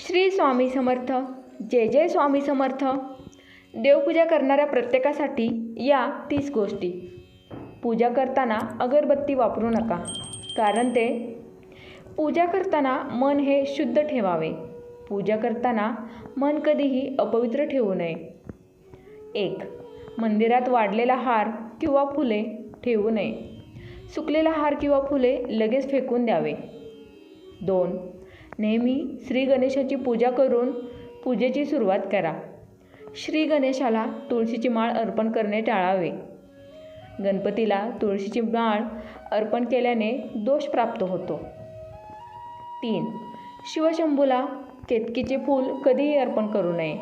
श्री स्वामी समर्थ जय जय स्वामी समर्थ. देवपूजा करणाऱ्या प्रत्येकासाठी या तीस गोष्टी. पूजा करताना अगरबत्ती वापरू नका कारण ते पूजा करताना मन हे शुद्ध ठेवावे. पूजा करताना मन कधीही अपवित्र ठेवू नये. एक मंदिरात वाढलेला हार किंवा फुले ठेवू नये. सुकलेला हार किंवा फुले लगेच फेकून द्यावे. दोन नेहमी श्री गणेशाची पूजा करून पूजेची सुरुवात करा. श्री गणेशाला तुळशीची माळ अर्पण करणे टाळावे. गणपतीला तुळशीची माळ अर्पण केल्याने दोष प्राप्त होतो. तीन. शिवशंभूला केतकीचे फूल कधीही अर्पण करू नये.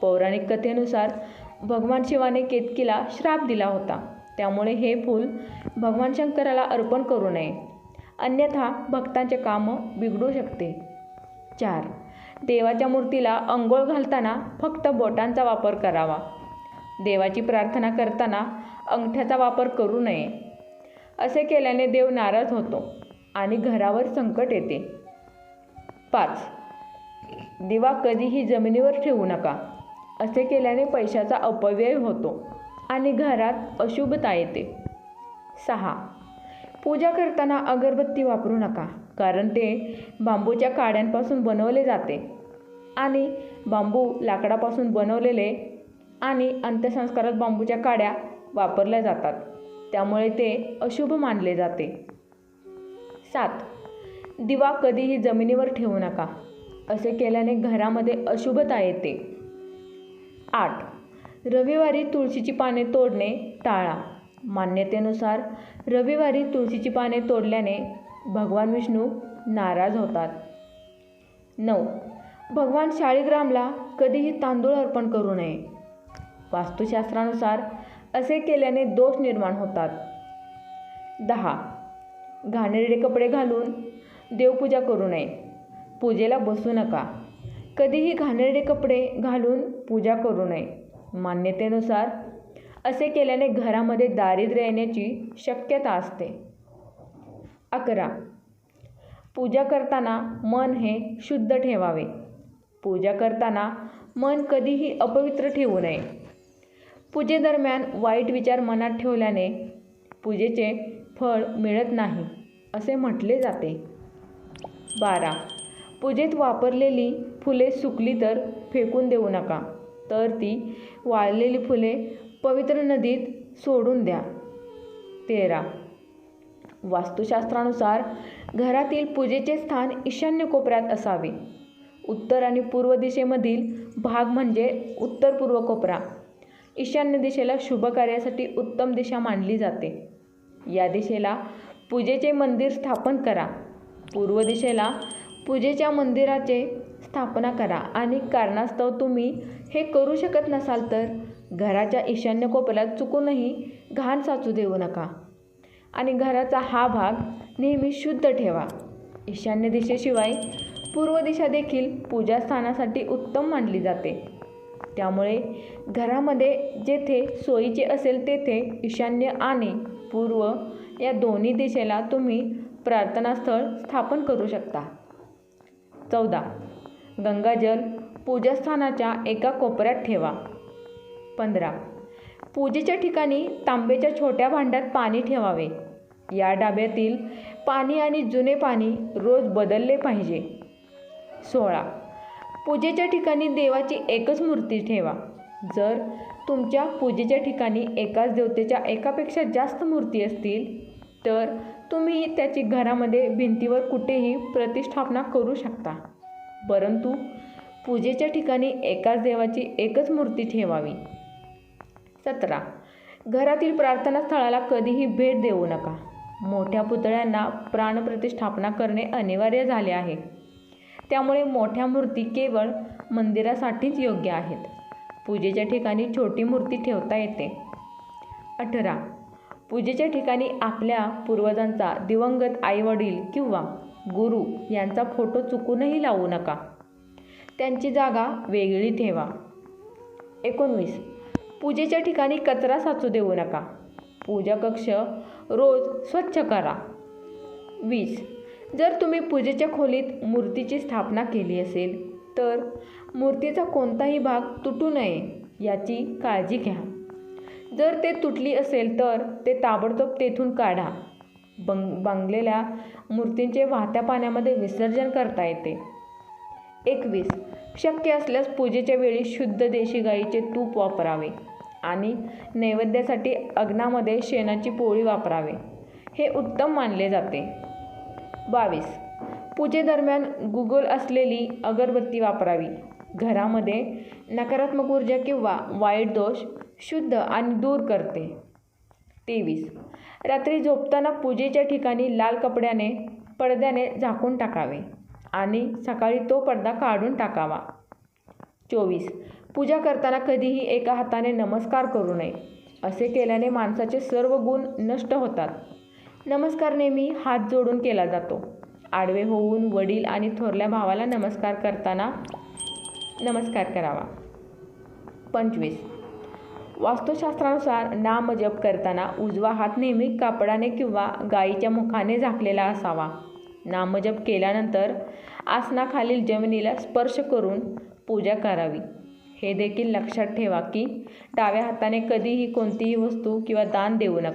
पौराणिक कथेनुसार भगवान शिवाने केतकीला श्राप दिला होता. त्यामुळे हे फूल भगवान शंकराला अर्पण करू नये. अन्यथा भक्तांचे कामं बिघडू शकते. चार. देवाच्या मूर्तीला अंघोळ घालताना फक्त बोटांचा वापर करावा. देवाची प्रार्थना करताना अंगठ्याचा वापर करू नये. असे केल्याने देव नाराज होतो आणि घरावर संकट येते. पाच. दिवा कधीही जमिनीवर ठेवू नका. असे केल्याने पैशाचा अपव्यय होतो आणि घरात अशुभता येते. सहा. पूजा करताना अगरबत्ती वापरू नका कारण ते बांबूच्या काड्यांपासून बनवले जाते. आणि बांबू लाकडापासून बनवलेले आणि अंत्यसंस्कारात बांबूच्या काड्या वापरल्या जातात. त्यामुळे ते अशुभ मानले जाते. सात. दिवा कधीही जमिनीवर ठेवू नका. असे केल्याने घरामध्ये अशुभता येते. आठ. रविवारी तुळशीची पाने तोडणे टाळा. मान्यतेनुसार रविवारी तुळशीची पाने तोडल्याने भगवान विष्णू नाराज होतात. नऊ. भगवान शाळीग्रामला कधीही तांदूळ अर्पण करू नये. वास्तुशास्त्रानुसार असे केल्याने दोष निर्माण होतात. दहा. घाणेरडे कपडे घालून देवपूजा करू नये. पूजेला बसू नका. कधीही घाणेरडे कपडे घालून पूजा करू नये. मान्यतेनुसार असे केल्याने घरामध्ये दारिद्र्य येण्याची शक्यता असते. अकरा. पूजा करताना मन हे शुद्ध ठेवावे. पूजा करताना मन कधीही अपवित्र ठेवू नये. पूजेदरम्यान वाईट विचार मनात ठेवल्याने पूजेचे फळ मिळत नाही असे म्हटले जाते. बारा. पूजेत वापरलेली फुले सुकली तर फेकून देऊ नका तर ती वाळलेली फुले पवित्र नदीत सोडून द्या. तेरा. वास्तुशास्त्रानुसार घरातील पूजेचे स्थान ईशान्य कोपऱ्यात असावे. उत्तर आणि पूर्व दिशेमधील भाग म्हणजे उत्तर पूर्व कोपरा. ईशान्य दिशेला शुभ कार्यासाठी उत्तम दिशा मानली जाते. या दिशेला पूजेचे मंदिर स्थापन करा. पूर्व दिशेला पूजेच्या मंदिराचे स्थापना करा आणि कारणास्तव तुम्ही हे करू शकत नसाल तर घराच्या ईशान्य कोपऱ्यात चुकूनही घाण साचू देऊ नका. आणि घराचा हा भाग नेहमी शुद्ध ठेवा. ईशान्य दिशेशिवाय पूर्व दिशा देखील पूजास्थानासाठी उत्तम मानली जाते. त्यामुळे घरामध्ये जेथे सोयीचे असेल तेथे ईशान्य आणि पूर्व या दोन्ही दिशेला तुम्ही प्रार्थनास्थळ स्थापन करू शकता. चौदा. गंगाजल पूजास्थानाच्या एका कोपऱ्यात ठेवा. पंधरा. पूजेच्या ठिकाणी तांब्याच्या छोट्या भांड्यात पाणी ठेवावे. या डाब्यातील पाणी आणि जुने पाणी रोज बदलले पाहिजे. सोळा. पूजेच्या ठिकाणी देवाची एकच मूर्ती ठेवा. जर तुमच्या पूजेच्या ठिकाणी एकाच देवतेच्या एकापेक्षा जास्त मूर्ती असतील तर तुम्ही त्याची घरामध्ये भिंतीवर कुठेही प्रतिष्ठापना करू शकता. परंतु पूजेच्या ठिकाणी एकाच देवाची एकच मूर्ती ठेवावी. सतरा. घरातील प्रार्थना स्थळाला कधीही भेट देऊ नका. मोठ्या पुतळ्यांना प्राणप्रतिष्ठापना करणे अनिवार्य झाले आहे. त्यामुळे मोठ्या मूर्ती केवळ मंदिरासाठीच योग्य आहेत. पूजेच्या ठिकाणी छोटी मूर्ती ठेवता येते. अठरा. पूजेच्या ठिकाणी आपल्या पूर्वजांचा दिवंगत आईवडील किंवा गुरु यांचा फोटो चुकूनही लावू नका. त्यांची जागा वेगळी ठेवा. एकोणवीस. पूजेच्या ठिकाणी कचरा साचू देऊ नका. पूजा कक्ष रोज स्वच्छ करा. वीस. जर तुम्ही पूजेच्या खोलीत मूर्तीची स्थापना केली असेल तर मूर्तीचा कोणताही भाग तुटू नये याची काळजी घ्या. जर ते तुटली असेल तर ते ताबडतोब तेथून काढा. बंग बांगलेल्या मूर्तींचे वाहत्या पाण्यामध्ये विसर्जन करता येते. एकवीस. शक्य असल्यास पूजेच्या वेळी शुद्ध देशी गाईचे तूप वापरावे. आणि नैवेद्यासाठी अग्नामध्ये शेणाची पोळी वापरावे. हे उत्तम मानले जाते. बावीस. पूजेदरम्यान गुगल असलेली अगरबत्ती वापरावी. घरामध्ये नकारात्मक ऊर्जा किंवा वाईट दोष शुद्ध आणि दूर करते. तेवीस. रात्री झोपताना पूजेच्या ठिकाणी लाल कपड्याने पडद्याने झाकून टाकावे आणि सकाळी तो पडदा काढून टाकावा. चोवीस. पूजा करताना कधीही एका हाताने नमस्कार करू नये असे केल्याने माणसाचे सर्व गुण नष्ट होतात. नमस्कार नेहमी हात जोडून केला जातो. आडवे होऊन वडील आणि थोरल्या भावाला नमस्कार करताना नमस्कार करावा. पंचवीस. वास्तुशास्त्रानुसार नामजप करताना उजवा हात नेहमी कापडाने किंवा गायीच्या मुखाने झाकलेला असावा. नामजप केल्यानंतर आसनाखालील जमिनीला स्पर्श करून पूजा करावी. हे देखील लक्षात ठेवा की डाव्या हाताने कधीही कोणतीही वस्तू किंवा दान देऊ नका.